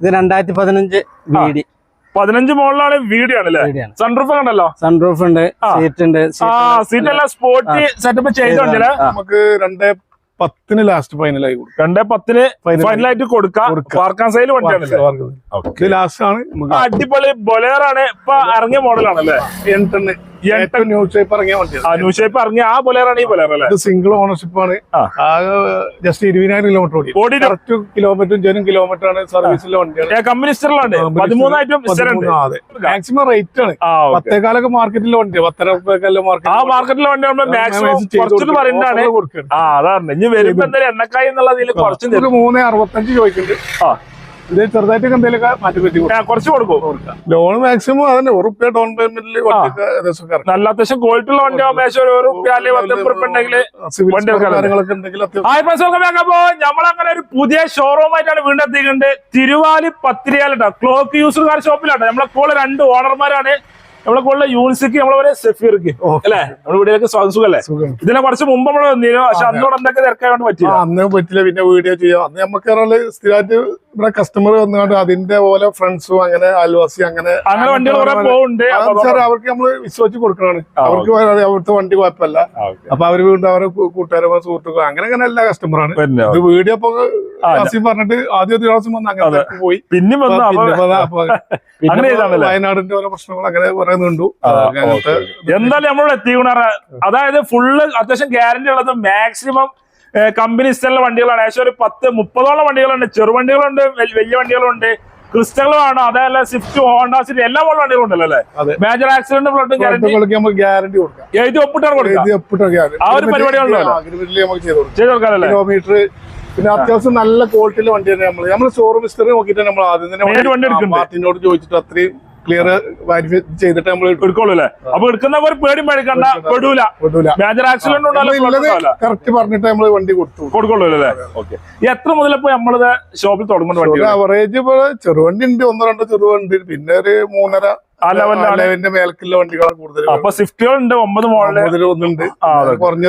ഇത് രണ്ടായിരത്തി പതിനഞ്ച് വീടി. പതിനഞ്ച് മോളിലാണ് വീടിയാണ്. സൺറൂഫ് ഉണ്ടല്ലോ? സൺറൂഫ് ഉണ്ട്. സീറ്റ് ഉണ്ട് സീറ്റ് എല്ലാം സ്പോർട്ടി സെറ്റപ്പ് ചെയ്തോണ്ടല്ലേ. നമുക്ക് രണ്ടേ പത്തിന് ലാസ്റ്റ് ഫൈനലായി കൊടുക്കും. രണ്ടേ പത്തിന് Final. ഫൈനലായിട്ട് കൊടുക്കാം. കൊടുക്കാം. പാർക്കാൻ സൈഡിൽ വണ്ടിയാണ് ഇത് ലാസ്റ്റ് ആണ്. നമുക്ക് അടിപൊളി ബൊലേറാണ്. ഇപ്പൊ ഇറങ്ങിയ മോഡലാണല്ലേ എൺടെണ്ണ് ഏറ്റവും ന്യൂ പേപ്പർ ഇറങ്ങിയ ആ ഇറങ്ങിയ ബൊലേറാണ് ഈ അല്ലേ? സിംഗിൾ ഓണർഷിപ്പ് ആണ്. ജസ്റ്റ് ഇരുപതിനായിരം കിലോമീറ്റർ ഓടി. ഓടി കറക്റ്റ് കിലോമീറ്ററും ജനും കിലോമീറ്റർ ആണ് സർവീസിലെ വണ്ടിയാണ് കമ്പനി സ്റ്ററിലുണ്ട് പതിമൂന്നായിട്ടും മാക്സിമം റേറ്റ് ആണ്. പത്തേക്കാലൊക്കെ മാർക്കറ്റിൽ മാർക്കറ്റിലെ വണ്ടി പത്തര ആ മാർക്കറ്റ് മാർക്കറ്റിലെ വണ്ടി മാക്സിമം പറയുന്നതാണ് ആ അതാണ്. ഇനി വരുമ്പോ എന്തായാലും എണ്ണക്കായി എന്നുള്ള കുറച്ച് മൂന്ന് അറുപത്തഞ്ച് ചോദിക്കുന്നുണ്ട്. ആ. ഇത് ചെറുതായിട്ടൊക്കെ എന്തെങ്കിലുമൊക്കെ മാറ്റി പറ്റി കുറച്ച് കൊടുക്കും. ലോൺ മാക്സിമം അതന്നെ ഉറുപ്പ്യ ഡൗൺ പേയ്മെന്റിൽ നല്ല അത്യാവശ്യം ക്വാളിറ്റി ഉള്ള വണ്ടി ആവുമ്പോൾ ഒരു റുപ്യ അല്ലെങ്കിൽ പത്ത് റുപ്യ ഉണ്ടെങ്കിൽ വണ്ടി കാര്യങ്ങളൊക്കെ ഉണ്ടെങ്കിൽ അപ്പോ നമ്മളങ്ങനെ ഒരു പുതിയ ഷോറൂം ആയിട്ടാണ് വീണ്ടും എത്തിക്കുന്നത് തിരുവാലി പത്തിരിയാലിട്ടോ ക്ലോക്ക് യൂസർകാർ ഷോപ്പിലാണ് നമ്മളെ കൂടെ രണ്ട് ഓണർമാരാണ് നമ്മളെ കൂടെ യൂണിസിക്ക് നമ്മളെ പോലെ സഫീർക്ക്. അല്ലേ? നമ്മുടെ വീട്ടിലേക്ക് സ്വാഗതം സുഖല്ലേ ഇതിനെ കുറച്ച് മുമ്പ് നമ്മൾ വന്നിരുന്നു. പക്ഷെ അന്നോട് എന്തൊക്കെ തിരക്കാൻ പറ്റില്ല അന്ന് പറ്റില്ല. പിന്നെ വീഡിയോ ചെയ്യാം. അന്ന് നമുക്ക് സ്ഥിരമായിട്ട് ഇവിടെ കസ്റ്റമർ വന്നുകൊണ്ട് അതിന്റെ പോലെ ഫ്രണ്ട്സും അങ്ങനെ അയൽവാസി അങ്ങനെ അങ്ങനെ വണ്ടികൾ സാർ അവർക്ക് നമ്മൾ വിശ്വസിച്ച് കൊടുക്കണാണ് അവർക്ക് അവിടുത്തെ വണ്ടി കുഴപ്പമില്ല. അപ്പൊ അവർ വീണ്ടും അവരെ കൂ- കൂട്ടുകാരും സുഹൃത്തുക്കളും അങ്ങനെ അങ്ങനെ എല്ലാ കസ്റ്റമറാണ് ഇത് വീഡിയോ അപ്പൊ പറഞ്ഞിട്ട് ആദ്യം ഒരു ദിവസം വന്ന് അങ്ങനെ പോയി. പിന്നെ വയനാടിന്റെ ഓരോ പ്രശ്നങ്ങൾ അങ്ങനെ കുറെ നീണ്ടു. അങ്ങനത്തെ എന്തായാലും നമ്മൾ എത്തിക്കണ അതായത് ഫുള്ള് അത്യാവശ്യം ഗ്യാരണ്ടി ഉള്ളത് മാക്സിമം കമ്പനി സ്റ്റൈലിലെ വണ്ടികളാണ്. ഏകദേശം ഒരു പത്ത് മുപ്പതോളം വണ്ടികളുണ്ട്. ചെറുവണ്ടികളുണ്ട് വലിയ വണ്ടികളുണ്ട്. ക്രിസ്റ്റലുമാണ് അതല്ല സ്വിഫ്റ്റ് ഹോണ്ട സിറ്റി എല്ലാ പോലെ വണ്ടികളും ഉണ്ടല്ലോ അല്ലേ? അതെ. മേജർ ആക്സിഡന്റ് ഫ്ലോട്ടും ഗ്യാരണ്ടി കൊടുക്കാം. എഴുതി ഒപ്പിട്ടാണ് കൊടുക്കാം ആ ഒരു പരിപാടികളുണ്ടല്ലോ? ചെയ്ത് കിലോമീറ്റർ പിന്നെ അത്യാവശ്യം നല്ല ക്വാളിറ്റിയിലെ വണ്ടി തന്നെ നമ്മൾ നമ്മൾ ഷോറൂം ഹിസ്റ്ററി നോക്കിയിട്ട് നമ്മൾ ആദ്യം തന്നെ വണ്ടി എടുക്കും മാർട്ടിനോട് ചോദിച്ചിട്ട് അത്രയും ക്ലിയർ വെരിഫൈ ചെയ്തിട്ട് നമ്മൾ എടുക്കുള്ളൂ അല്ലേ അപ്പൊ എടുക്കുന്ന ഒരു പേടി മേടിക്കണ്ട പെടൂല. പെടൂല. മേജർ ആക്സിഡന്റ് ഉണ്ടാവില്ല കറക്റ്റ് പറഞ്ഞിട്ട് നമ്മൾ വണ്ടി കൊടുത്തു. കൊടുക്കുള്ളൂ അല്ലേ ഓക്കെ എത്ര മുതലിപ്പോ നമ്മളിത് ഷോപ്പിൽ തുടങ്ങുന്ന വണ്ടി അവറേജ് ഇപ്പൊ ചെറുവണ്ടി ഉണ്ട് ഒന്നോ രണ്ടോ ചെറുവണ്ടി പിന്നെ ഒരു മൂന്നര ആ ലെവലിന്റെ വണ്ടികളാണ് കൂടുതൽ അപ്പൊ സ്വിഫ്റ്റുകളുണ്ട് ഒമ്പത് മോഡലുകളുണ്ട് ഒന്നുണ്ട്.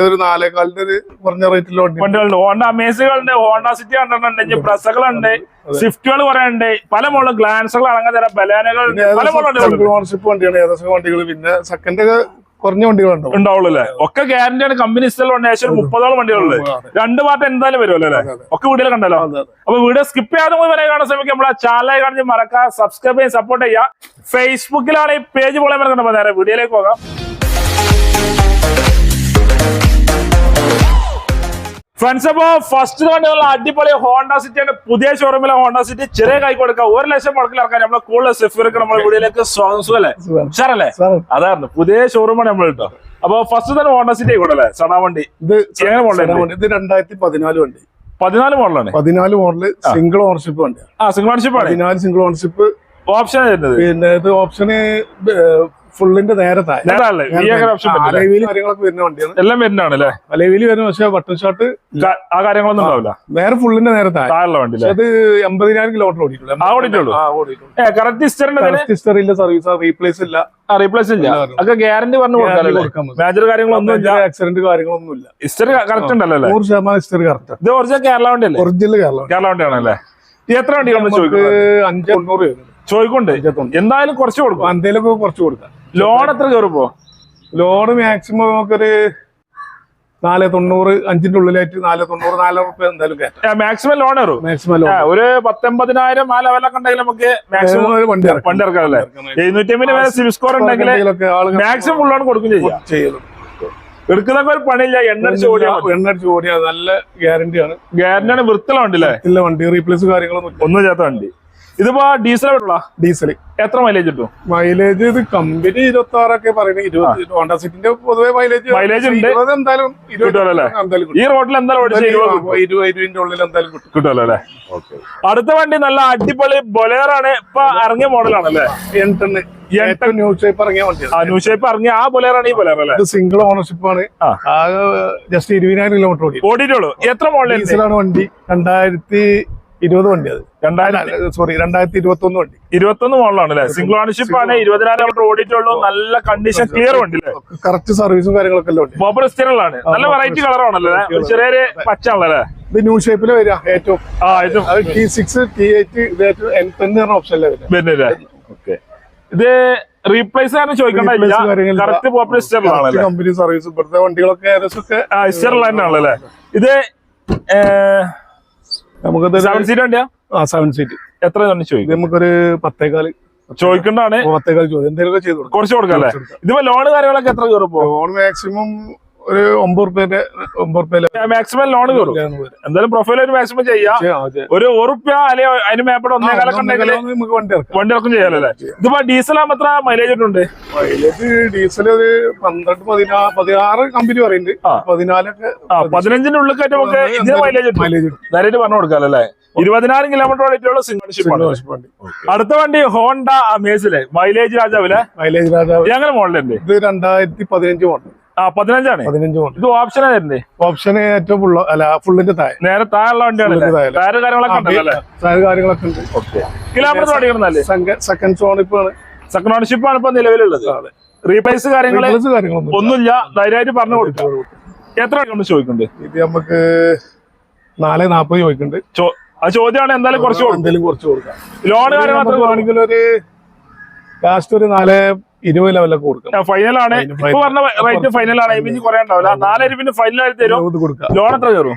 ഒരു നാലേകാലിന്റെ ഒരു കുറഞ്ഞ വണ്ടി വണ്ടികളുണ്ട്. ഹോണ്ട അമേസുകളുണ്ട് ഹോണ്ട സിറ്റി കണ്ടിട്ടുണ്ട് പ്രസകളുണ്ട് സ്വിഫ്റ്റുകൾ കുറെ ഉണ്ട് പല മോഡലും ഗ്ലാൻസുകൾ അടങ്ങാൻ തരാം ബലാനകൾ പല മോഡലുണ്ട് ഓണർഷിപ്പ് വണ്ടിയാണ്. ഏകദേശം വണ്ടികൾ പിന്നെ സെക്കൻഡ് കുറഞ്ഞ വണ്ടികളുണ്ടോ ഉണ്ടാവുള്ളൂ ഒക്കെ ഗ്യാരണ്ടിയാണ് കമ്പനി സ്ഥലം ഉണ്ടായാലും ഏകദേശം മുപ്പതോളം വണ്ടികളുണ്ട്. രണ്ട് പാർട്ട് എന്തായാലും വരുമല്ലോ അല്ലേ. ഒക്കെ വീഡിയോ കണ്ടല്ലോ. അപ്പൊ വീഡിയോ സ്കിപ്പ് ചെയ്യാതെ വരെ കാണാൻ ശ്രമിക്കും നമ്മളെ ചാനലായി കാണിച്ച് മറക്കാം സബ്സ്ക്രൈബ് ചെയ്യാൻ സപ്പോർട്ട് ചെയ്യുക. ഫേസ്ബുക്കിലാണ് ഈ പേജ് പോലെ മറക്കണ്ട. നേരെ വീഡിയോയിലേക്ക് പോകാം. ഫ്രണ്ട്സ് അപ്പോ ഫസ്റ്റ് വണ്ടിയുള്ള അടിപൊളി ഹോണ്ട സിറ്റിയാണ് പുതിയ ഷോറൂമിലെ ഹോണ്ട സിറ്റി ചെറിയ കൈ കൊടുക്കുക ഒരു ലക്ഷം മുടക്കിൽ ഇറക്കാൻ നമ്മളെ കൂടുതൽ സെഫിർക്ക് നമ്മുടെ വീടിലേക്ക് സ്വാഗതം. സുഖല്ലേ? സാറല്ലേ അതായിരുന്നു. പുതിയ ഷോറൂമാണ് നമ്മൾ കേട്ടോ അപ്പൊ ഫസ്റ്റ് തന്നെ ഹോണ്ട സിറ്റി കൂടല്ലേ സണാ വണ്ടി. ഇത് എങ്ങനെ മോഡൽ വണ്ടി. ഇത് രണ്ടായിരത്തി പതിനാല് വണ്ടി. പതിനാല് മോഡലാണ് പതിനാല് മോഡൽ സിംഗിൾ ഓണർഷിപ്പ് വണ്ടി ആ സിംഗിൾ ഓണർഷിപ്പ് പതിനാല് സിംഗിൾ ഓണർഷിപ്പ് ഓപ്ഷൻ പിന്നെ ഇത് ഓപ്ഷന് ഫുള്ളിന്റെ നേരെ അലവിൽ കാര്യങ്ങളൊക്കെ വരുന്ന വണ്ടിയാണ്. എല്ലാം വരുന്നതാണ് അല്ലേ അലവിൽ വരുന്ന പക്ഷേ ബട്ടൺ ഷോട്ട് ആ കാര്യങ്ങളൊന്നും ഉണ്ടാവില്ല. നേരെ ഫുള്ളിന്റെ നേരെ താഴെ. വണ്ടി അത് എൺപതിനായിരം കിലോമീറ്റർ ഓടിയിട്ടുള്ളൂ. സർവീസ് റീപ്ലേസ് ഇല്ല റീപ്ലേസ് ഇല്ല. ഒക്കെ ഗ്യാരണ്ടി പറഞ്ഞു കൊടുക്കാറല്ലേ മേജർ കാര്യങ്ങളൊന്നും ഇല്ല. ആക്സിഡന്റ് കാര്യങ്ങളൊന്നും ഇല്ല. ഹിസ്റ്ററി കറക്റ്റ് ഉണ്ടല്ലോ അല്ലേ? നൂറ് ശതമാനം ഹിസ്റ്ററി കറക്റ്റ് ഇത് ഒറിജിനൽ കേരള വണ്ടി അല്ലേ? ഒറിജിനൽ കേരളം കേരള വണ്ടിയാണല്ലേ എത്ര വണ്ടി നമ്മൾ ചോദിക്കുന്നത്? അഞ്ച് തൊണ്ണൂറ്. എന്തായാലും കുറച്ച് കൊടുക്കും. എന്തേലൊക്കെ കുറച്ച് കൊടുക്കാം. ലോൺ എത്ര കയറിപ്പോ ലോൺ മാക്സിമം നമുക്കൊരു നാല് തൊണ്ണൂറ് അഞ്ചിന്റെ ഉള്ളിലായിട്ട് നാല് തൊണ്ണൂറ് നാല് റുപ്യ എന്തായാലും കയറ്റാം. മാക്സിമം ലോൺ കയറും. മാക്സിമം ലോൺ ഒരു പത്തൊമ്പതിനായിരം ആ ലെവലൊക്കെ ഉണ്ടെങ്കിൽ നമുക്ക് മാക്സിമം വണ്ടി ഇറക്കാം. വണ്ടി ഇറക്കാമല്ലേ എഴുന്നൂറ്റി അമ്പത് വരെ സിവിൽ സ്കോർ ഉണ്ടെങ്കിൽ മാക്സിമം ഫുൾ ലോൺ കൊടുക്കും ചെയ്യാം. ചെയ്യുന്നു എടുക്കുന്നൊക്കെ ഒരു പണിയില്ല എണ്ണ ഓടിയാ എണ്ണടിച്ച് ഓടിയാ നല്ല ഗ്യാരണ്ടിയാണ് ഗ്യാരണ്ടിയാണ് വൃത്തിയുള്ള വണ്ടി അല്ലേ ഇല്ല വണ്ടി റീപ്ലേസ് കാര്യങ്ങളൊന്നും ഒന്നും ചേർത്ത വണ്ടി. ഇതിപ്പോ ഡീസൽ ഡീസൽ എത്ര മൈലേജ് കിട്ടും? മൈലേജ് ഇത് കമ്പനി ഇരുപത്തി ആറൊക്കെ പറയുന്നത് ഹോണ്ട സിറ്റിന്റെ പൊതുവെ മൈലേജ് മൈലേജ് ഉണ്ട്. എന്തായാലും ഈ റോഡിൽ എന്തായാലും ഇരുപതിന്റെ ഉള്ളിൽ എന്തായാലും കിട്ടും. കിട്ടുമല്ലോ അല്ലേ? അടുത്ത വണ്ടി നല്ല അടിപൊളി ബൊലേറാണ് ഇപ്പൊ ഇറങ്ങിയ മോഡലാണല്ലേ എൺടെണ്ണ് ഏറ്റവും ന്യൂ ഷേപ്പ് ഇറങ്ങിയ വണ്ടിയാണ്. ആ ന്യൂ ഷേപ്പ് ഇറങ്ങിയ ആ ബൊലേറാണ് ഈ ബൊലേറ അല്ലേ? സിംഗിൾ ഓണർഷിപ്പ് ആണ്. ജസ്റ്റ് ഇരുപതിനായിരം കിലോമീറ്റർ ഓടി ഓടിയിട്ടുള്ളൂ. എത്ര മോഡൽ ഡീസലാണ് വണ്ടി. രണ്ടായിരത്തി ഇരുപത് വണ്ടി അത്. രണ്ടായിരം സോറി രണ്ടായിരത്തി ഇരുപത്തി ഒന്ന് വണ്ടി. ഇരുപത്തൊന്ന് മോഡലാണ് അല്ലേ സിംഗിൾ ഓണർഷിപ്പ് ആണ്. ഇരുപതിനായിരം കിലോമീറ്റർ ഓടിയിട്ടുള്ളൂ. നല്ല കണ്ടീഷൻ ക്ലിയർ വണ്ടി അല്ലേ? കറക്റ്റ് സർവീസും കാര്യങ്ങളൊക്കെ ഉണ്ട് ബോബർ സ്റ്റിറലാണ് നല്ല വെറൈറ്റി കളറാണല്ലേ ചെറിയൊരു പച്ച ആണല്ലേ ഇത് ന്യൂ ഷേപ്പിൽ വരിക ഏറ്റവും. ആ ഏറ്റവും. ടി സിക്സ് ടി എയ്റ്റ് ഇത് ഏറ്റവും എൻ ടെൻ പറഞ്ഞ ഓപ്ഷനിലെ വരുന്നില്ലേ? ഓക്കെ. ഇത് റീപ്ലേസ് ആണ് ചോദിക്കണ്ടില്ല കറക്റ്റ് പോപ്പുലർ സ്റ്ററിലാണല്ലേ കമ്പനി സർവീസ് ഇവിടുത്തെ വണ്ടികളൊക്കെ ഏകദേശം ഒക്കെ ഇത് നമുക്കത് സെവൻ സീറ്റ് വണ്ടിയാ? ആ സെവൻ സീറ്റ് എത്ര തന്നെ ചോദിക്കും? നമുക്കൊരു പത്തേകാൽ. ചോദിക്കണ്ടാണ് പത്തേക്കാൽ ചോദ്യം എന്തെങ്കിലും ചെയ്ത് കൊടുക്കും. കുറച്ച് കൊടുക്കാം അല്ലേ? ഇതിപ്പോ ലോണ് കാര്യങ്ങളൊക്കെ എത്ര കയറും ലോൺ മാക്സിമം ഒരു ഒമ്പത് റുപ്യന്റെ ഒമ്പത് മാക്സിമം ലോൺ കയറും എന്തായാലും പ്രൊഫൈൽ ഒരു മാക്സിമം ചെയ്യാം. ഒരു ഉറുപ്യ അല്ലെങ്കിൽ അതിന് മേപ്പട ഒന്നേകാലൊക്കെ ഉണ്ടെങ്കിൽ നമുക്ക് വണ്ടി ഇറക്കാം. വണ്ടി ഇറക്കും ചെയ്യാലല്ലേ ഇതിപ്പോ ഡീസൽ ആകുമ്പോ എത്ര മൈലേജ് ഉണ്ട് മൈലേജ് ഡീസൽ ഒരു പന്ത്രണ്ട് പതിനാ പതിനാറ് കമ്പനി പറയുന്നുണ്ട്. പതിനാലൊക്കെ പതിനഞ്ചിന്റെ ഉള്ളിൽ കയറ്റം നമുക്ക് ഇതിന് മൈലേജ് മൈലേജ് നേരിട്ട് പറഞ്ഞു കൊടുക്കാല്ലേ ഇരുപതിനായിരം കിലോമീറ്റർ ഓടിയിട്ടുള്ള സിംഗിൾ ഷിപ്പ് വണ്ടി അടുത്ത വണ്ടി ഹോണ്ട അമേസിലെ മൈലേജ് രാജാവിലെ മൈലേജ് രാജാവ് എങ്ങനെ മോഡലുണ്ട് ഇത് രണ്ടായിരത്തി പതിനഞ്ച് മോഡൽ ആ പതിനഞ്ചാണ്. പതിനഞ്ച് ഇത് ഓപ്ഷൻ ആയിരുന്നേ ഓപ്ഷൻ ഏറ്റവും ഫുള്ള് അല്ല ഫുള്ളിന്റെ താഴെ. നേരെ താഴെയുള്ള വണ്ടിയാണ്. ടയറ് കാര്യങ്ങളൊക്കെ ഉണ്ടല്ലോ താഴെ കാര്യങ്ങളൊക്കെ ഉണ്ട്. കിലോമീറ്റർ ഓടിക്കണമെന്നല്ലേ സെക്കൻഡ് സോണിപ്പാണ് സെക്കൻഡ് ഓണർഷിപ്പ് ആണ്. ഇപ്പൊ നിലവിലുള്ളത്. റീപ്ലേസ് കാര്യങ്ങൾ കാര്യങ്ങളൊന്നും ഒന്നുമില്ല. ധൈര്യമായിട്ട് പറഞ്ഞു കൊടുക്കാം. എത്ര നമ്മൾ ചോദിക്കുന്നുണ്ട്? ഇത് നമുക്ക് നാല് നാപ്പത് ചോദിക്കുന്നുണ്ട്. ആ ചോദ്യമാണ് എന്തായാലും കുറച്ച് എന്തെങ്കിലും കുറച്ച് കൊടുക്കാം. ലോൺ കാര്യങ്ങൾ വേണമെങ്കിൽ ഒരു ലാസ്റ്റ് ഒരു നാല് ഇരുപത് ലെവലൊക്കെ കൊടുക്കാം ഫൈനലാണ് ഇപ്പൊ പറഞ്ഞ റേറ്റ് ഫൈനലാണ് ഇനി കുറേ ഉണ്ടാവില്ല. നാലരിപ്പിന് ഫൈനൽ ആയിട്ട് തരും. കൊടുക്കാം ലോൺ എത്ര കയറും?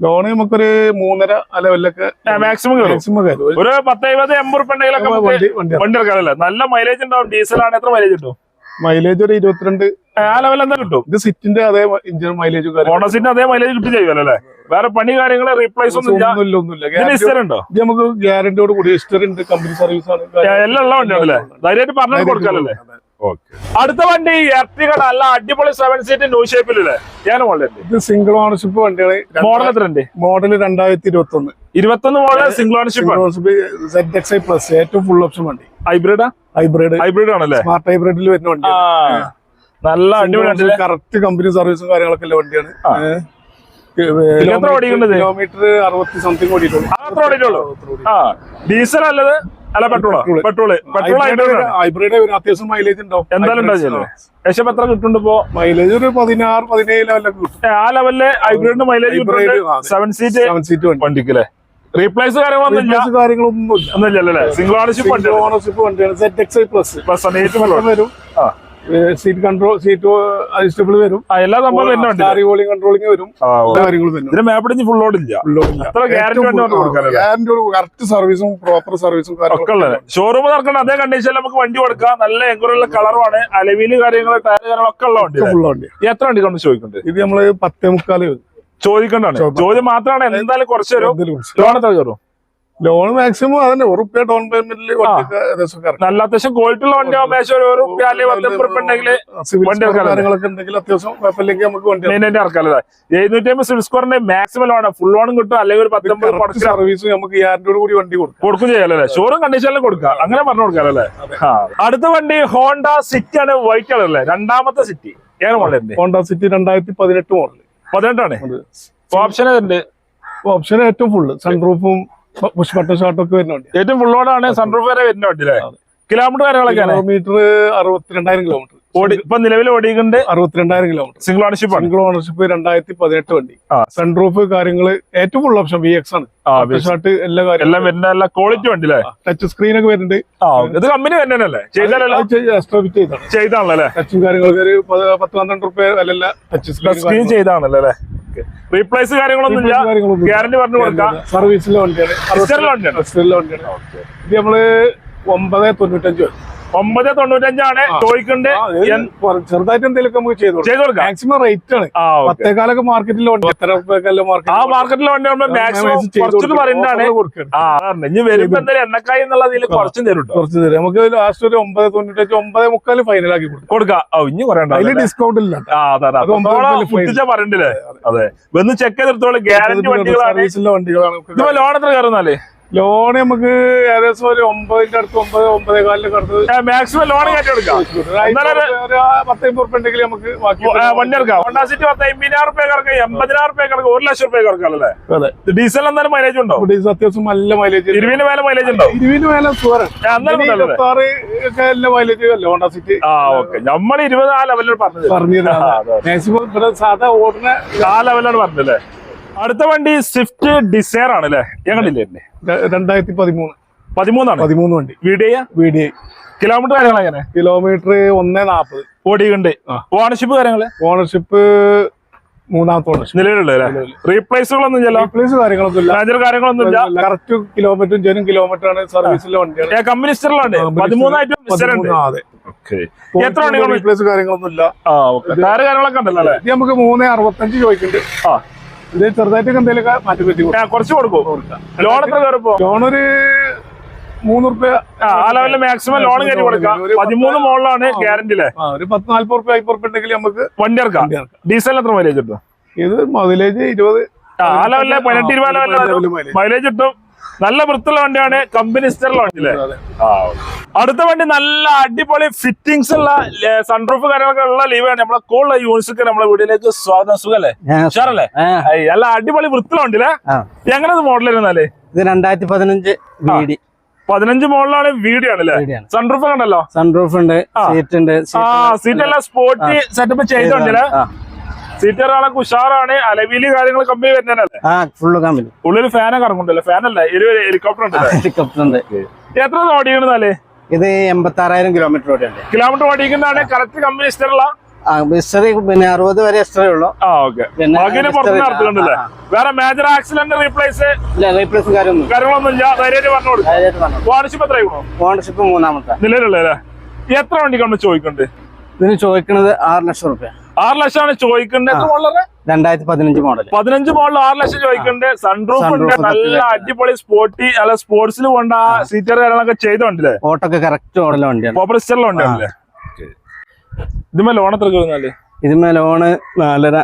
ലോണ് നമുക്കൊരു മൂന്നര ലെവലിലൊക്കെ മാക്സിമം മാക്സിമം ഒരു ഒരു പത്ത് എഴുപത് എൺപത് റുപ്യ ഉണ്ടെങ്കിലൊക്കെ വണ്ടി ഇറക്കാനല്ലേ നല്ല മൈലേജ് ഉണ്ടാവും. ഡീസലാണ് എത്ര മൈലേജ് കിട്ടും? മൈലേജ് ഒരു ഇരുപത്തിരണ്ട്. ആ ലെവൽ എന്താ കിട്ടും? ഇത് സിറ്റിന്റെ അതേ ഇഞ്ചിൻ മൈലേജ് ഓണസിന്റെ അതേ മൈലേജ് കിട്ടും ചെയ്യുമല്ലോ അല്ലേ? വേറെ പണി കാര്യങ്ങളെ റീപ്ലേസ് ഒന്നും ഇല്ല. ഒന്നുമില്ല നമുക്ക് ഗ്യാരണ്ടിയോട് കൂടി. ഹിസ്റ്ററി ഉണ്ട് കമ്പനി സർവീസ് ആണ് എല്ലാം ഉള്ള വണ്ടിയാണല്ലേ ധൈര്യമായിട്ട് പറഞ്ഞു കൊടുക്കാനല്ലേ? അടുത്ത വണ്ടി എർട്ടിക അല്ല അടിപൊളി സെവൻ സീറ്റ് ന്യൂ ഷേപ്പിലല്ലേ ഞാൻ ഇത്? സിംഗിൾ ഓണർഷിപ്പ് വണ്ടിയാണ് മോഡൽ എത്രണ്ട് മോഡൽ രണ്ടായിരത്തി ഇരുപത്തി ഒന്ന് ഇരുപത്തൊന്ന് model single ownership set X I plus ഏറ്റവും ഫുൾ ഓപ്ഷൻ വണ്ടി. ഹൈബ്രിഡാ ഹൈബ്രിഡ് ഹൈബ്രിഡ് ആണല്ലേ? സ്മാർട്ട് ഹൈബ്രിഡിൽ വരുന്ന വണ്ടി നല്ല അടിപൊളി വണ്ടി കറക്റ്റ് കമ്പനി സർവീസും കാര്യങ്ങളൊക്കെ ഉള്ള വണ്ടിയാണ്? കിലോമീറ്റർ അറുപത്തി സംതിങ് ഓടിയിട്ടുള്ളൂ. അത്ര ഓടിയിട്ടുള്ളൂ? ആ ഡീസൽ അല്ലത്? അല്ല petrol Petrol. Petrol petrol hybrid അത്യാവശ്യം മൈലേജ് ഉണ്ടാവും. എന്തായാലും ഉണ്ടാവും ഏകദേശം എത്ര കിട്ടുന്നുണ്ട് ഇപ്പോ? മൈലേജ് ഒരു പതിനാറ് പതിനേഴ് ലെവലൊക്കെ കിട്ടും. ആ ലെവലിൽ ഹൈബ്രിഡിന് mileage seven seat seven seat വണ്ടി. വണ്ടിക്ക് അല്ലേ റീപ്ലേസ് കാര്യങ്ങളൊന്നും Replace കാര്യങ്ങളൊന്നുമില്ല സിംഗിൾ ഓണർഷിപ്പ് ഓണർഷിപ്പ് വണ്ടിയാണ്. സെറ്റ് എക്സ് പ്ലസ് പ്ലസ് വരും. ആ. സീറ്റ് കൺട്രോൾ സീറ്റ് അഡ്ജസ്റ്റബിൾ വരും. എല്ലാ സംഭവം തന്നെ ഉണ്ട് വോളിംഗ് കൺട്രോളിംഗ് വരും. കാര്യങ്ങളും തന്നെ ഇതിന് മാപ്പിടിഞ്ഞ് ഫുൾ ലോഡ് ഇല്ല? ഗ്യാരണ്ടിയോട് കറക്റ്റ് സർവീസും പ്രോപ്പർ സർവീസും ഒക്കെ ഉള്ളത്. ഷോറൂം നടക്കുന്ന അതേ കണ്ടീഷനിൽ നമുക്ക് വണ്ടി കൊടുക്കാം. നല്ല എങ്കുറുള്ള കളറുമാണ് അലവിൽ കാര്യങ്ങൾ ടയർ കാര്യങ്ങളൊക്കെ ഉള്ള വണ്ടി ഫുൾ വണ്ടി എത്ര വണ്ടി കൊണ്ട് ചോദിക്കുന്നുണ്ട് ഇത് നമ്മൾ പത്തേ മുക്കാൽ ചോദിക്കണ്ടാണ്. ചോദ്യം മാത്രമാണ്. എന്തായാലും കുറച്ച് തരും ലോൺ എത്ര കയറും? ലോൺ മാക്സിമം അതന്നെ ഉറുപ്പ്യ ഡൗൺ പേയ്മെന്റിൽ. നല്ല അത്യാവശ്യം ക്വാളിറ്റി ഉള്ള വണ്ടി ആവുമ്പോൾ ഒരു ഒരു റുപ്യ അല്ലെങ്കിൽ പത്തൊമ്പത് റുപ്യ ഉണ്ടെങ്കിൽ വണ്ടി കാര്യങ്ങളൊക്കെ ഉണ്ടെങ്കിൽ അത്യാവശ്യം കുഴപ്പമില്ലെങ്കിൽ നമുക്ക് വണ്ടി മെയിൻ ആയിട്ട് ഇറക്കാല്ലേ എഴുന്നൂറ്റി അമ്പത് സിവിൽ സ്കോറിന്റെ മാക്സിമം ലോൺ ഫുൾ ലോണും കിട്ടും. അല്ലെങ്കിൽ ഒരു പത്തൊമ്പത് സർവീസ് നമുക്ക് ഗ്യാരണ്ടിയോട് കൂടി വണ്ടി കൊടുക്കും. കൊടുക്കും ചെയ്യാലേ ഷോറും കണ്ടീഷനിലും കൊടുക്കാം. അങ്ങനെ പറഞ്ഞു കൊടുക്കാല്ലേ ആ. അടുത്ത വണ്ടി ഹോണ്ട സിറ്റി ആണ് വൈറ്റ് കളർ അല്ലേ? രണ്ടാമത്തെ സിറ്റി ഏറെ മോഡൽ ഹോണ്ട സിറ്റി രണ്ടായിരത്തി പതിനെട്ട് മോഡൽ പതിനെട്ടാണ് ഓപ്ഷൻ ഉണ്ട് ഓപ്ഷൻ ഏറ്റവും ഫുള്ള് സൺറൂഫും പുഷ് ബട്ടൺ ഷോട്ടും ഒക്കെ വരുന്ന വണ്ടി ഏറ്റവും ഫുള്ളോടാണ് സൺറൂഫ് വരെ വരുന്ന വണ്ടി അല്ലേ കിലോമീറ്റർ കാര്യങ്ങളൊക്കെയാണ്? കിലോമീറ്റർ അറുപത്തിരണ്ടായിരം കിലോമീറ്റർ ഇപ്പൊ നിലവിൽ ഓടിയിട്ടുണ്ട് അറുപത്തിരണ്ടായിരം kilometre single ownership single ownership രണ്ടായിരത്തി പതിനെട്ട് വണ്ടി. സൺറൂഫ് കാര്യങ്ങൾ ഏറ്റവും ഫുൾ ഓപ്ഷൻ വി എക്സ് ആണ്. എല്ലാ എല്ലാ എല്ലാം കാര്യങ്ങളും. വരുന്ന എല്ലാ ക്വാളിറ്റി വണ്ടി അല്ലേ ടച്ച് സ്ക്രീൻ ഒക്കെ വരുന്നുണ്ട്. ഇത് കമ്പനി തന്നെയല്ലേ ചെയ്താണല്ലേ എക്സ്ട്രാ ഫിറ്റ് ചെയ്താണ്. അല്ലേ ടച്ചും കാര്യങ്ങളൊക്കെ ഒരു പത് പത്ത് പന്ത്രണ്ട് റുപ്യ വിലല്ല ടച്ച് സ്ക്രീൻ സ്ക്രീൻ ചെയ്താണല്ലോ അല്ലേ? റീപ്ലേസ് കാര്യങ്ങളൊന്നും ഇല്ല ഗ്യാരണ്ടി പറഞ്ഞു കൊടുക്കാം. സർവീസിലെ വണ്ടിയാണ്. ഇത് നമ്മൾ ഒമ്പത് തൊണ്ണൂറ്റഞ്ച് വരും ഒമ്പത് തൊണ്ണൂറ്റഞ്ചാണ്. കുറ- ചെറുതായിട്ട് എന്തെങ്കിലും നമുക്ക് ചെയ്തു ചെയ്തു കൊടുക്കാം. മാക്സിമം റേറ്റ് ആണ്. പത്തേക്കാലൊക്കെ മാർക്കറ്റിലുണ്ട് എത്ര റുപ്യക്കല്ല ആ മാർക്കറ്റിലുണ്ട് നമ്മൾ മാക്സിമം കുറച്ചിട്ട് പറയുന്നതാണ്. ഇനി വരുമ്പോ എന്തായാലും എണ്ണക്കായി എന്നുള്ളതിൽ കുറച്ചും തരും കുറച്ച് തരും. നമുക്ക് ലാസ്റ്റ് ഒരു ഒമ്പത് തൊണ്ണൂറ്റഞ്ച് ഒമ്പത് മുക്കാൽ ഫൈനൽ ആക്കി കൊടുക്കാം. ഇനി കുറെ അതിൽ ഡിസ്കൗണ്ട് ഇല്ല പറയണ്ടല്ലേ? അത് വന്ന് ചെക്ക് ചെയ്തെടുത്തോളം ഗ്യാരണ്ടി വണ്ടികളാണ്. ലോൺ എത്ര കയറുന്നാൽ ലോൺ നമുക്ക് ഏകദേശം ഒരു ഒമ്പതിന്റെ അടുത്ത് ഒമ്പത് ഒമ്പതേ കാലിന്റെ അടുത്ത്. മാക്സിമം ലോൺ കയറ്റി കൊടുക്കാം എന്നാലും ഒരു പത്തമ്പത് റുപ്യ ഉണ്ടെങ്കിൽ നമുക്ക് വണ്ടി ഹോണ്ടാ സിറ്റി പത്ത് അമ്പതിനായിരം റുപ്യ ഇറക്കാം. എൺപതിനായിരം റുപ്യ ഇറക്കാം. ഒരു ലക്ഷം റുപ്യ ഇറക്കാം അല്ലേ? അതെ. ഡീസൽ എന്തായാലും മൈലേജ് ഉണ്ടോ? ഡീസൽ അത്യാവശ്യം നല്ല മൈലേജ് ഇരുവിന് മേലെ മൈലേജ് ഉണ്ടോ? ഇരുപതിന് മേലെ സുഖമാണ് ഒക്കെ എല്ലാ മൈലേജ് ലോണ്ടാ ഹോണ്ട സിറ്റി. ആ ഓക്കെ. നമ്മൾ ഇരുപത് ആ ലെവലിൽ പറഞ്ഞത്. പറഞ്ഞു ഇവിടെ സാധാ ഓടുന്ന ആ ലെവലാണ് പറഞ്ഞല്ലേ അടുത്ത വണ്ടി സ്വിഫ്റ്റ് ഡിസയർ ആണ് അല്ലേ? ഞങ്ങളില്ലേ ര- രണ്ടായിരത്തി പതിമൂന്ന് പതിമൂന്നാണ്? പതിമൂന്ന് വണ്ടി. വീഡിയ വീഡിയ കിലോമീറ്റർ കാര്യങ്ങൾ എങ്ങനെ കിലോമീറ്റർ ഒന്നേ നാപ്പത്. ഓടിയുണ്ട്. ഓണർഷിപ്പ് കാര്യങ്ങൾ? ഓണർഷിപ്പ് മൂന്നാമത്തെ ഓണർഷിപ്പ്. നിലവിലുള്ള റീപ്ലേസുകളൊന്നും ഇല്ലല്ലോ? റീപ്ലേസ് കാര്യങ്ങളൊന്നും ഇല്ല മേജർ കാര്യങ്ങളൊന്നും ഇല്ല? കറക്റ്റ് കിലോമീറ്ററും ജനും കിലോമീറ്റർ ആണ് സർവീസിലെ വണ്ടിയാണ് കമ്പനി സ്റ്ററിലുണ്ട് പതിമൂന്നായിട്ടും മിസ്റ്റർ ഉണ്ട്. പതിമൂന്ന്, അതെ. എത്ര വണ്ടികൾ? റീപ്ലേസ് കാര്യങ്ങളൊന്നും ഇല്ല ആ ഓക്കെ. ടയർ കാര്യങ്ങളൊക്കെ ഉണ്ടല്ലോ നമുക്ക് മൂന്ന് അറുപത്തഞ്ച് ചോദിക്കുന്നുണ്ട്. ആ. ഇത് ചെറുതായിട്ട് എന്തെങ്കിലുമൊക്കെ മാറ്റി പറ്റി കുറച്ച് കൊടുക്കും. ലോൺ എത്ര കയറിപ്പോ ലോൺ ഒരു മൂന്ന് റുപ്യ ആ ആ ലെവലിൽ മാക്സിമം ലോൺ കയറി കൊടുക്കാം. പതിമൂന്ന് മോളിലാണ് ഗ്യാരണ്ടി അല്ലേ ആ ഒരു പത്ത് നാല്പത് റുപ്യ അയ്പത് റുപ്യ ഉണ്ടെങ്കിൽ നമുക്ക് വണ്ടി ഇറക്കാം. ഡീസൽ എത്ര മൈലേജ് കിട്ടും? ഇത് മൈലേജ് ഇരുപത് ആ ലെവലിലെ പതിനെട്ട് ഇരുപത് മൈലേജ് കിട്ടും. നല്ല വൃത്തിയുള്ള വണ്ടിയാണ് കമ്പനി സ്റ്റൈലുള്ള വണ്ടി അല്ലേ. അടുത്ത വണ്ടി നല്ല അടിപൊളി ഫിറ്റിംഗ്സ് ഉള്ള സൺറൂഫ് കാര്യങ്ങളൊക്കെ ഉള്ള ലീവാണ് നമ്മളെ കൂടുതൽ യൂണിറ്റ്സ് നമ്മളെ വീട്ടിലേക്ക് സ്വാഗതം. സുഖല്ലേ? ഉഷാറല്ലേ? നല്ല അടിപൊളി വൃത്തിയുള്ള വണ്ടിയില്ലേ. എങ്ങനെ മോഡൽ ഇരുന്നാലേ ഇത് രണ്ടായിരത്തി പതിനഞ്ച് പതിനഞ്ച് മോഡലാണ് വീഡിയാണല്ലേ വീഡിയാണ് സൺറൂഫ് ഉണ്ടല്ലോ? സൺറൂഫ് ഉണ്ട്. സീറ്റ് ഉണ്ട് ആ സീറ്റ് എല്ലാം സ്പോർട്ടി സെറ്റപ്പ് ചെയ്തോണ്ടല്ലേ. സീറ്റ് ഒരാളൊക്കെ ഉഷാറാണ്. അലവിൽ കാര്യങ്ങൾ കമ്പനി വരുന്നതല്ലേ? ആ ഫുള്ള് കമ്പനി ഉള്ളിൽ ഫാനൊക്കെ ഇറങ്ങുന്നുണ്ടല്ലോ. ഫാനല്ല ഒരു ഹെലികോപ്റ്റർ ഉണ്ട് ഹെലികോപ്റ്റർ ഉണ്ട്. എത്ര ഓടിക്കണതല്ലേ ഇത് എൺപത്തി ആറായിരം കിലോമീറ്റർ ഓടിയുണ്ട് കിലോമീറ്റർ ഓടിക്കുന്നതാണ് കറക്റ്റ് കമ്പനി ഇഷ്ടമുള്ള പിന്നെ അറുപത് വരെ എക്സ്ട്രേ ഉള്ളൂ. വേറെ മേജർ ആക്സിഡന്റ് റീപ്ലേസ് റീപ്ലേസ് കാര്യങ്ങളൊന്നും ഇല്ല. ധൈര്യമായിട്ട് പറഞ്ഞു കൊടുക്കും. ധൈര്യമായിട്ട് പറഞ്ഞു എത്ര ആയിക്കണോ ഓണർഷിപ്പ് മൂന്നാമത്തെ. നിലവിലുള്ള എത്ര വണ്ടിക്കാണ് ചോദിക്കുന്നുണ്ട് ഇതിന് ചോദിക്കുന്നത് ആറ് ലക്ഷം റുപ്യ. ആറ് ലക്ഷമാണ് ചോദിക്കേണ്ടത്. വളരെ രണ്ടായിരത്തി പതിനഞ്ച് മോഡൽ പതിനഞ്ച് മോഡൽ ആറ് ലക്ഷം ചോദിക്കുന്നുണ്ട് സൺറൂഫ് ഉണ്ട്. നല്ല അടിപൊളി സ്പോർട്ടി അല്ല സ്പോർട്സിൽ കൊണ്ട സീറ്റർ കാര്യങ്ങളൊക്കെ ചെയ്തോണ്ടല്ലേ? ഓട്ടോക്ക് കറക്റ്റ് സ്റ്റെല്ലാം ഉണ്ടല്ലേ ഇതുമേ ലോൺ എത്ര കയറുന്നല്ലേ ഇതിന്മേ ലോണ് നാലര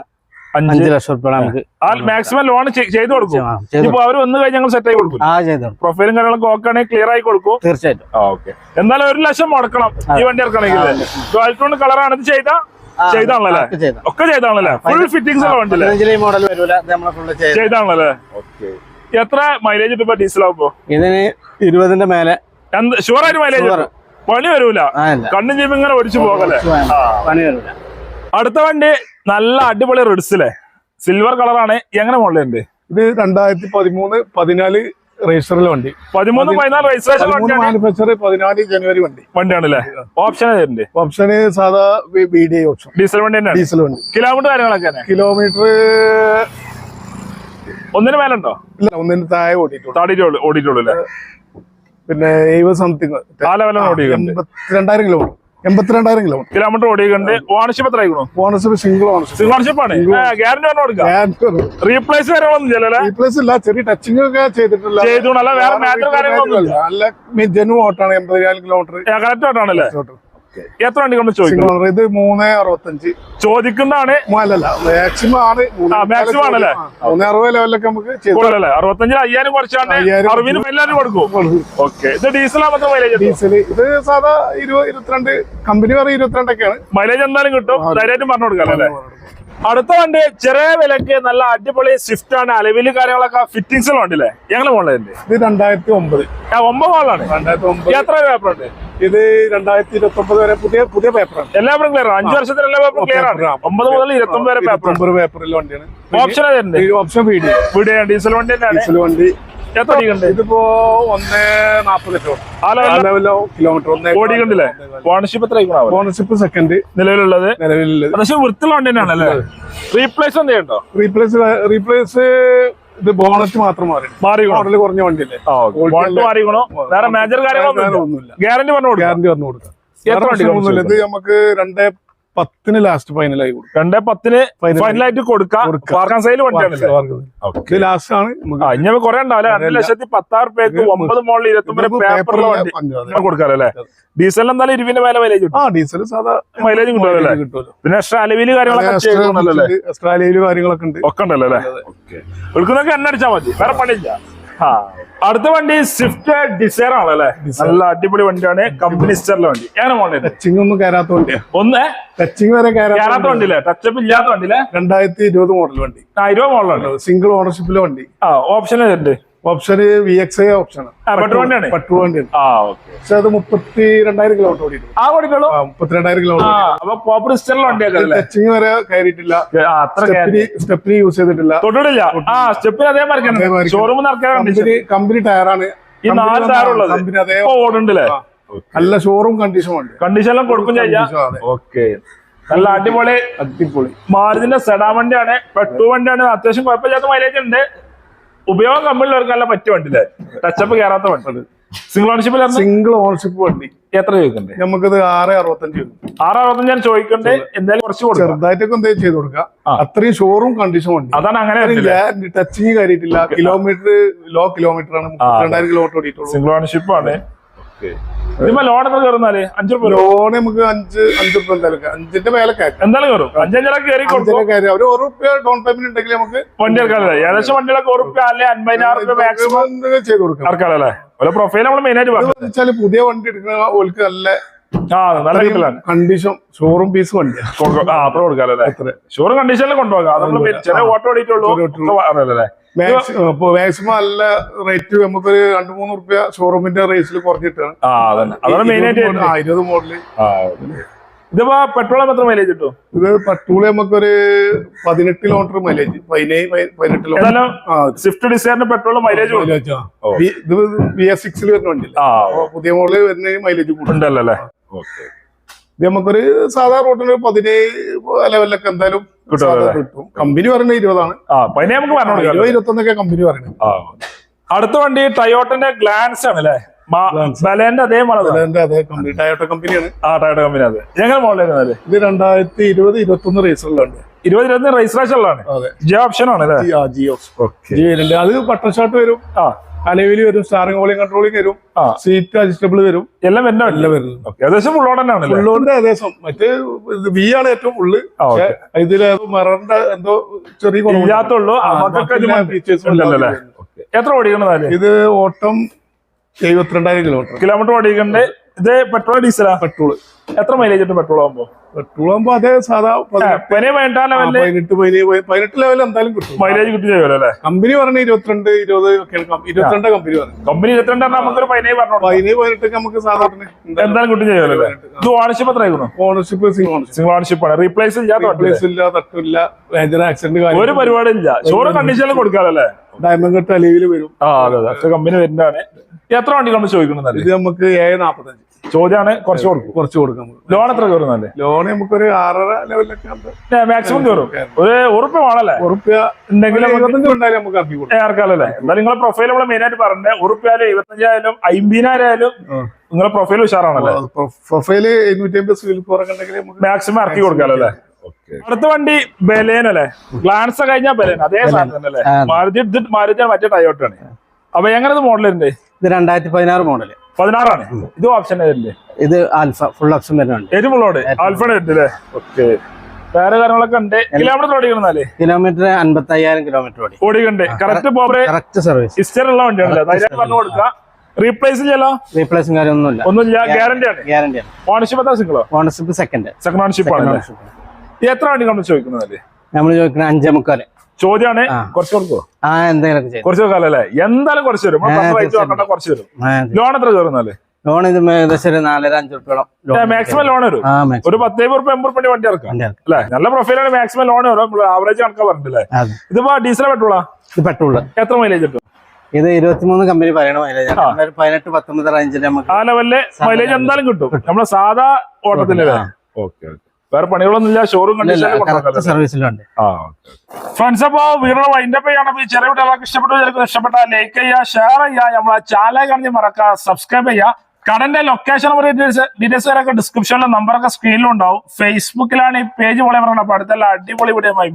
അഞ്ച്. ലക്ഷം റുപ്യ നമുക്ക് ആ മാക്സിമം ലോൺ ചെയ്ത് കൊടുക്കും. ആ, ഇപ്പൊ അവർ വന്നു കഴിഞ്ഞാൽ ഞങ്ങൾ സെറ്റ് ആയി കൊടുക്കും. ആ ചെയ്തു പ്രൊഫൈലും കാര്യങ്ങളൊക്കെ ഓക്കെ ആണെങ്കിൽ ക്ലിയർ ആയി കൊടുക്കും. തീർച്ചയായിട്ടും. ഓക്കെ എന്നാലും ഒരു ലക്ഷം മുടക്കണം ഈ വണ്ടി ഇറക്കണമെങ്കിൽ. ട്വൽവ് കളറാണ് ഇത് ചെയ്ത ആ, ചെയ്താണല്ലേ? ഒക്കെ ചെയ്തു. ഒക്കെ ചെയ്താണല്ലേ? ഫുൾ ഫിറ്റിംഗ്സ് മോഡൽ വരൂല ചെയ്താണല്ലേ? എത്ര മൈലേജ് ഇപ്പൊ ഡീസൽ ആവുമ്പോ ഇതിന് ഇരുപതിന്റെ മേലെ. ഷുവർ ആയിട്ട് മൈലേജ്. പണി വരൂല? കണ്ണു ചെയ്യുമ്പോ ഇങ്ങനെ ഒടിച്ചു പോകല്ലേ. പണി വരൂല. അടുത്ത വണ്ടി നല്ല അടിപൊളി റെഡ്സിലെ സിൽവർ കളറാണ് എങ്ങനെ മോഡലുണ്ട് ഇത് രണ്ടായിരത്തി പതിമൂന്ന് പതിനാല് രജിസ്റ്ററിലെ വണ്ടി. പതിമൂന്ന് പതിനാല് രജിസ്ട്രേഷൻ മാനുഫാക്ചർ പതിനാല് ജനുവരി വണ്ടി. വണ്ടിയാണല്ലേ? ഓപ്ഷൻ ഓപ്ഷൻ ഓപ്ഷന് സാധാ B D I option diesel വണ്ടി ഡീസൽ വണ്ടി. കിലോമീറ്റർ കാര്യങ്ങളൊക്കെ കിലോമീറ്റർ ഒന്നിന് മേലുണ്ടോ? ഇല്ല ഒന്നിന് താഴെ ഓടിയിട്ടുള്ളൂ. ഓടിയിട്ടുള്ളൂ പിന്നെ എഴുപത് സംതിങ് എൺപത്തിരണ്ടായിരം കിലോമീറ്റർ എൺപത്തിരണ്ടായിരം കിലോമീറ്റർ കിലോമീറ്റർ ഓടിയുണ്ട് ഓണർഷിപ്പ് എത്ര ownership single ownership single ownership ആണ്. ഗ്യാരണ്ടി പറഞ്ഞു കൊടുക്കാം. റീപ്ലേസ് കാര്യങ്ങളൊന്നും റീപ്ലേസ് ഇല്ല. ചെറിയ ടച്ചിങ് ഒക്കെ ചെയ്തിട്ടില്ല. ചെയ്തു അല്ല വേറെ മാറ്റർ കാര്യങ്ങളൊന്നും നല്ല ജനു ഓട്ടാണ് എൺപതിനായിരം കിലോമീറ്റർ കറക്റ്റ് ആയിട്ടാണല്ലേ എത്ര വണ്ടി നമ്മൾ ചോദിക്കും ഇത് മൂന്ന് അറുപത്തഞ്ച്. ചോദിക്കുന്നതാണ്. അല്ലല്ല മാക്സിമം ആണ്. ആണല്ലേ? മൂന്നേ അറുപത് ലെവലിലൊക്കെ നമുക്ക് കൂടുതലല്ലേ? അറുപത്തഞ്ചിൽ അയ്യായിരം കുറച്ചാണ് അറുപതിന് എല്ലാവരും കൊടുക്കും. ഓക്കെ. ഇത് ഡീസൽ ആകുമ്പോൾ മൈലേജ് ഡീസൽ ഇത് സാധാ ഇരുപത് ഇരുപത്തിരണ്ട്. കമ്പനി പറയും ഇരുപത്തിരണ്ടൊക്കെയാണ്. മൈലേജ് എന്തായാലും കിട്ടും. ധൈര്യമായിട്ടും പറഞ്ഞു കൊടുക്കാം അല്ലേ? അടുത്ത വണ്ടി ചെറിയ വിലക്ക് നല്ല അടിപൊളി സ്വിഫ്റ്റ് ആണ്. അലവിൽ കാര്യങ്ങളൊക്കെ ഫിറ്റിംഗ്സിലും ഉണ്ടല്ലേ ഞങ്ങൾ മോളിലെ ഇത് രണ്ടായിരത്തി ഒമ്പത്. ഒമ്പത് ഒമ്പത്. എത്ര പേപ്പർ ഉണ്ട് ഇത് രണ്ടായിരത്തി ഇരുപത്തി ഒമ്പത് വരെ പുതിയ പുതിയ പേപ്പറാണ് എല്ലാ പേപ്പറും ക്ലിയർ ആണ്. അഞ്ചു വർഷത്തിൽ എല്ലാ പേപ്പറും ക്ലിയർ ആണ്. ഒമ്പത് മുതൽ ഇരുപത്തി ഒമ്പത് വരെ പേപ്പർ ഒമ്പത് പേപ്പറിൽ വണ്ടിയാണ്. Option option video video diesel വണ്ടി ഡീസൽ വണ്ടി. ഇതിപ്പോ ഒന്ന് നാപ്പത് കിലോമീറ്റർ ഒന്നേ ഓടിക്കണ്ടില്ലേ ഓണർഷിപ്പ് എത്ര ഓണർഷിപ്പ് സെക്കൻഡ് നിലവിലുള്ളത്? നിലവിലുള്ളത്. പക്ഷേ വൃത്തിയുള്ള വണ്ടി തന്നെയാണല്ലേ? റീപ്ലേസ് എന്തെയുണ്ടോ റീപ്ലേസ് റീപ്ലേസ് ഇത് ബോണറ്റ് മാത്രം മാറി. മാറി മോഡൽ കുറഞ്ഞ വണ്ടിയല്ലേ? മാറിക്കണോ വേറെ മേജർ കാര്യങ്ങളൊന്നും ഗ്യാരണ്ടി പറഞ്ഞു കൊടുക്കാം. ഗ്യാരണ്ടി പറഞ്ഞു കൊടുക്കാം. ഇത് നമുക്ക് രണ്ടേ പത്തിന് ലാസ്റ്റ് ഫൈനലായി കൊടുക്കും. രണ്ടേ പത്തിന്. ഫൈനലായിട്ട് കൊടുക്കാം. പാർക്കാൻ ഇത് ലാസ്റ്റ് ആണ്. ഇനി കുറെ ഉണ്ടാവില്ല? രണ്ട്. ലക്ഷത്തി പത്താറ് പേർക്ക് ഒമ്പത് മോളിൽ ഇരുപത്തി പേപ്പറിലെ വണ്ടി. കൊടുക്കാറല്ലേ ഡീസൽ എന്തായാലും ഇരുവിന്റെ മേലെ മൈലേജ് കിട്ടും. ആ ഡീസൽ സാധാ മൈലേജ് കിട്ടുമല്ലേ പിന്നെ എക്സ്ട്രാ അലവിൽ കാര്യങ്ങളൊക്കെ എക്സ്ട്രാ അലവിൽ കാര്യങ്ങളൊക്കെ ഉണ്ട്. ഒക്കെ ഉണ്ടല്ലോ അല്ലേ? എടുക്കുന്നൊക്കെ എണ്ണ അടിച്ചാൽ മതി. വേറെ പണിയില്ല. അടുത്ത വണ്ടി സ്വിഫ്റ്റ് ഡിസൈർ ആണല്ലേ നല്ല അടിപൊളി വണ്ടിയാണ്. കമ്പനി സ്റ്ററിലെ വണ്ടി. ഞാൻ മോഡൽ ടച്ചിങ് ഒന്നും കയറാത്ത വണ്ടിയാ. ഒന്ന്? ടച്ചിങ് വരെ കയറാത്ത വണ്ടിയില്ലേ? ടച്ചപ്പ് ഇല്ലാത്ത വണ്ടിയില്ലേ? രണ്ടായിരത്തി ഇരുപത് മോഡൽ വണ്ടി. ആ ഇരുപത് മോഡലുണ്ട് സിംഗിൾ ഓണർഷിപ്പിലെ വണ്ടി. ആ ഓപ്ഷൻ ഉണ്ട് ഓപ്ഷൻ വി എക്സ് ഐ ഓപ്ഷനാണ് ആ, petrol വണ്ടിയാണ്? പെട്രോൾ വണ്ടിയാണ്. ആ ഓക്കെ. പക്ഷെ അത് മുപ്പത്തി രണ്ടായിരം കിലോമീറ്റർ ഓടിയിട്ടുണ്ട് ആ ഓടിക്കോളൂ ആ മുപ്പത്തിരണ്ടായിരം കിലോമീറ്റർ ടച്ചിങ് വരെ കയറിയിട്ടില്ല. സ്റ്റെപ്പിന് യൂസ് ചെയ്തിട്ടില്ല. തൊട്ടിട്ടില്ല. ആ സ്റ്റെപ്പിന് അതേമാതിരി. ഷോറൂമിൽ കമ്പനി കമ്പനി ടയറാണ് ഈ നാല് ടയർ ഉള്ളത്. കമ്പനി അതേ ഓടുണ്ടല്ലേ. നല്ല ഷോറൂം കണ്ടീഷൻ ഉണ്ട് കണ്ടീഷനെല്ലാം കൊടുക്കും ചെയ്യാം. ഓക്കെ. നല്ല അടിപൊളി അടിപൊളി. മാരുതിന്റെ സെഡാ വണ്ടിയാണ്. പെട്ടു വണ്ടിയാണ്. അത്യാവശ്യം കുഴപ്പമില്ലാത്ത മൈലേജ് ഉണ്ട്. ഉപയോഗം കമ്പിളിലവർക്ക് നല്ല പറ്റിയ വണ്ടി അല്ലേ ടച്ചപ്പ് കയറാത്ത വണ്ടി. സിംഗിൾ ഓണർഷിപ്പിൽ സിംഗിൾ ഓണർഷിപ്പ് വണ്ടി. എത്ര ചോദിക്കണ്ടേ? നമുക്കത് ആറ് അറുപത്തഞ്ച് ആറ് അറുപത്തഞ്ച് ഞാൻ ചോദിക്കണ്ടേ എന്തായാലും കുറച്ച് ചെറുതായിട്ടൊക്കെ എന്തെങ്കിലും ചെയ്ത് കൊടുക്കാം. അത്രയും ഷോറും കണ്ടീഷൻ വണ്ടി. അതാണ് അങ്ങനെ ടച്ചിങ് കാര്യത്തില്ല കിലോമീറ്റർ ലോ കിലോമീറ്റർ ആണ്. രണ്ടായിരം കിലോമീറ്റർ ഓടിയിട്ടുള്ളൂ. സിംഗിൾ ഓണർഷിപ്പ് ആണ്. ഇതിപ്പോ ലോൺ എത്ര കയറുന്നാൽ അഞ്ചു രൂപ ലോൺ നമുക്ക് അഞ്ച് അഞ്ച് രൂപ എന്തായാലും അഞ്ചിന്റെ മേലെ കയറ്റും. എന്തായാലും കയറും. അഞ്ചഞ്ചര കയറി കൊടുക്കും. അഞ്ചിന്റെ കാര്യം ഒരു ഡൗൺ പേയ്മെന്റ് ഉണ്ടെങ്കിൽ നമുക്ക് വണ്ടി ഇറക്കാനല്ലേ ഏകദേശം വണ്ടികളൊക്കെ ഒരു റുപ്യ അല്ലെ അൻപതിനായിരം റുപ്യ മാക്സിമം ചെയ്ത് കൊടുക്കാം. ഇറക്കാനല്ലേ ഓരോ പ്രൊഫൈൽ നമ്മൾ മെയിൻ ആയിട്ട് പുതിയ വണ്ടി എടുക്കുന്ന ഓൽക്ക് നല്ല കണ്ടീഷൻ ഷോറൂം പീസ് കൊടുക്ക- അത്ര ഷുവർ കണ്ടീഷനിൽ കൊണ്ടുപോകാം. ഓട്ടോ ഓടിയിട്ടുള്ളൂ. അല്ലേ മാക്സിമം നല്ല റേറ്റ് നമുക്കൊരു രണ്ട് മൂന്ന് റുപ്യ ഷോറൂമിന്റെ റേസിൽ കുറഞ്ഞിട്ടാണ്. ഇരുപത് മോഡല്- ഇതിപ്പോ പെട്രോൾ എത്ര മൈലേജ് കിട്ടും? ഇത് നമുക്കൊരു പതിനെട്ട് കിലോമീറ്റർ മൈലേജ് പതിനെട്ട് സ്വിഫ്റ്റ് ഡിസൈറിന് പെട്രോൾ മൈലേജ് ഇത് എസ് സിക്സിൽ വരുന്ന പുതിയ മോഡൽ വരുന്ന മൈലേജ് കൂടുതലല്ലേ ഓക്കെ. ഇത് നമുക്കൊരു സാധാ റോട്ടിന് പതിനേഴ് ലെവലിലൊക്കെ എന്തായാലും കിട്ടും, കമ്പനി പറയുന്നത് ഇരുപതാണ്. ഇരുപത് ഇരുപത്തൊന്നൊക്കെ കമ്പനി പറയുന്നത്. അടുത്ത വണ്ടി ടയോട്ടന്റെ ഗ്ലാൻസ് ആണ് അല്ലേ. ബലേന്റെ അതേ അതിന്റെ അതേ കമ്പനി ടയോട്ട കമ്പനിയാണ്. ആ ടയോട്ട കമ്പനി അതെ. ഞങ്ങൾ മോഡലായിരുന്നല്ലേ ഇത് രണ്ടായിരത്തി ഇരുപത് ഇരുപത്തൊന്ന് റേസറിലുണ്ട് ഇരുപത് ഇരുപത്തി റേസറേഷനിലാണ് ഉള്ളതാണ്. അതെ. ജി ഓപ്ഷൻ ആണ് ജിയോ ജിയോ വരുന്നുണ്ട്. അത് ബട്ടർ ഷോട്ട് വരും. ആ. അലവിൽ വരും സ്റ്റാറിംഗ് ഓളിംഗ് കൺട്രോളിംഗ് വരും സീറ്റ് അഡ്ജസ്റ്റബിൾ വരും. എല്ലാം വരുന്ന എല്ലാം വരും ഏകദേശം ആണല്ലേ? ഉള്ളോണ്ട് ഏകദേശം. മറ്റേ വി ആണ് ഏറ്റവും ഉള്ളു ഇതിൽ മറണ്ട എന്തോ ചെറിയ കുറവില്ലാത്തുള്ളൂ എത്ര ഓടിക്കണതാൽ ഇത് ഓട്ടം എഴുപത്തിരണ്ടായിരം കിലോമീറ്റർ കിലോമീറ്റർ ഓടിക്കണ്ട്? ഇത് പെട്രോൾ ഡീസലാ പെട്രോൾ എത്ര മൈലേജ് ഉണ്ട് പെട്രോൾ ആകുമ്പോ പെട്രോൾ ആകുമ്പോ അതേ സാധാ പനി വേണ്ട പതിനെട്ട് പതിനെട്ട് ലെവൽ എന്തായാലും കിട്ടും. മൈലേജ് കിട്ടി ചെയ്യുമല്ലോ അല്ലേ? കമ്പനി പറഞ്ഞ ഇരുപത്തിരണ്ട് ഇരുപത് ഇരുപത്തിരണ്ട് കമ്പനി പറഞ്ഞു. കമ്പനി ഇരുപത്തിരണ്ട് നമുക്ക് പതിനേഴ് പറഞ്ഞു പതിനേഴ് പതിനെട്ട് നമുക്ക് സാധാരണ എന്തായാലും കിട്ടി ചെയ്യുമല്ലോ ഇത് ഓണർഷിപ്പ് എത്ര ആയിരുന്നു ownership single ownership single ownership ആണ്. റീപ്ലേസ് ഇല്ല റീപ്ലേസ് ഇല്ല തട്ടില്ല. ആക്സിഡന്റ് ഒരു പരിപാടി ഇല്ല. ഷോറ് കണ്ടീഷനിൽ കൊടുക്കാറല്ലേ ഡയമണ്ട് കട്ട് അലവിൽ വരും. ആ അതെ അതെ. കമ്പനി വരുന്നതാണ്. എത്ര വണ്ടി നമ്മൾ ചോദിക്കുന്നത്? ഇത് നമുക്ക് ഏഴ് നാപ്പത്തഞ്ച്. ചോദ്യമാണ് കുറച്ച് കൊടുക്കും. കുറച്ച് കൊടുക്കാം ലോൺ എത്ര കയറുന്നല്ലേ ലോൺ നമുക്കൊരു ആറര ലെവലിലൊക്കെ മാക്സിമം കയറും. ഒരു ഉറുപ്പ് വേണല്ലേ ഉറുപ്പ്യ ഉണ്ടെങ്കിൽ നമുക്ക് ഏർക്കാലല്ലേ എന്തായാലും നിങ്ങളെ പ്രൊഫൈൽ നമ്മൾ മെയിൻ ആയിട്ട് പറഞ്ഞത് ഉറുപ്പ്യായാലും എഴുപത്തഞ്ചായാലും അമ്പതിനായിരം ആയാലും നിങ്ങളെ പ്രൊഫൈൽ ഉഷാറാണല്ലേ? പ്രൊഫൈൽ എഴുന്നൂറ്റി അമ്പത് സിവിൽ കുറക്കുണ്ടെങ്കിൽ മാക്സിമം ഇറക്കി കൊടുക്കാലോ അല്ലേ? അടുത്ത വണ്ടി ബലേൻ അല്ലേ? ഗ്ലാൻസ് കഴിഞ്ഞാൽ ബലേൻ. അതേ സാധനം തന്നെ അല്ലേ. മാരുതി മാരുതി മറ്റേ ടയോട്ടാണ് അപ്പൊ എങ്ങനെ മോഡലുണ്ട് ഇത് രണ്ടായിരത്തി പതിനാറ് മോഡൽ പതിനാറാണ്. ഇത് ഓപ്ഷൻ ഇത് ആൽഫ ഫുൾ ഓപ്ഷൻ വരുന്നുണ്ട്. എരുമുള്ളോട് ആൽഫാണ് അല്ലേ? ഓക്കെ വേറെ കാര്യങ്ങളൊക്കെ ഉണ്ട്. കിലോമീറ്റർ ഓടിക്കണമെന്നാലേ കിലോമീറ്റർ അൻപത്തി അയ്യായിരം കിലോമീറ്റർ ഓടി. ഓടിക്കണ്ട് കറക്റ്റ് പോപ്പറെ കറക്റ്റ് സർവീസ് ഇസ്റ്റർ ഉള്ള വണ്ടിയാണല്ലോ? പറഞ്ഞു കൊടുക്കുക. റീപ്ലേസ് ചെയ്യല്ലോ റീപ്ലേസും കാര്യമൊന്നുമില്ല ഒന്നുമില്ല. ഗ്യാരണ്ടി ആണ്. ഗ്യാരണ്ടി ആണ്. ഓണർഷിപ്പ് എത്ര സിംഗിളോ ഓണർഷിപ്പ് സെക്കൻഡ് സെക്കൻഡ് ഓണർഷിപ്പ് ആണ് എത്ര വണ്ടി നമ്മൾ ചോദിക്കുന്നതല്ലേ നമ്മൾ ചോദിക്കുന്നത് അഞ്ചേ മുക്കാൽ. ചോദ്യമാണ്. കുറച്ച് ചെയ്തു. കുറച്ച് അല്ലേ? എന്തായാലും കുറച്ച് വരും. കുറച്ച് വരും. ലോൺ എത്ര കയറുന്നാൽ ലോൺ ഇത് ഏകദേശം ഒരു നാലര അഞ്ച് റുപ്യോളം മാക്സിമം ലോൺ വരും. ഒരു പത്തേ റുപ്യ എൺപത് റുപ്യ വണ്ടി ഇറക്കാം. അല്ലെ? നല്ല പ്രൊഫൈലാണ് മാക്സിമം ലോൺ വരും. ആവറേജ് കണക്കാ പറഞ്ഞില്ലേ ഇതിപ്പോ ഡീസൽ പെട്രോളാ? ഇത് പെട്രോൾ. എത്ര മൈലേജ് കിട്ടും? ഇത് ഇരുപത്തിമൂന്ന് കമ്പനി പറയണ മൈലേജ്. പതിനെട്ട് പത്തൊമ്പത് റേഞ്ചിൽ നമുക്ക് ആ ലെവലിൽ മൈലേജ് എന്തായാലും കിട്ടും. നമ്മളെ സാധാ ഓട്ടത്തിൽ ഓക്കെ ഓക്കെ. വേറെ പണികളൊന്നും ഇല്ല ഷോറൂം സർവീസിലുണ്ട് ഫ്രണ്ട്സ് അപ്പോ വീഡിയോ വൈൻഡപ്പ് ചെയ്യണം ഈ ചെറിയ കുട്ടികളൊക്കെ ഇഷ്ടപ്പെട്ടു ചിലർക്ക് ഇഷ്ടപ്പെട്ട ലൈക്ക് ചെയ്യുക ഷെയർ ചെയ്യുക. നമ്മളെ ചാനൽ കാണി മറക്കുക സബ്സ്ക്രൈബ് ചെയ്യുക. കടന്റെ ലൊക്കേഷൻ ഡീറ്റെയിൽസ് ഡീറ്റെയിൽസ് വരെയൊക്കെ ഡിസ്ക്രിപ്ഷനിലെ നമ്പറൊക്കെ സ്ക്രീനിലും ഉണ്ടാവും. ഫേസ്ബുക്കിലാണ് ഈ പേജ് പോലെ പറയണം അപ്പൊ അടുത്തുള്ള അടിപൊളി വീഡിയോ ആയി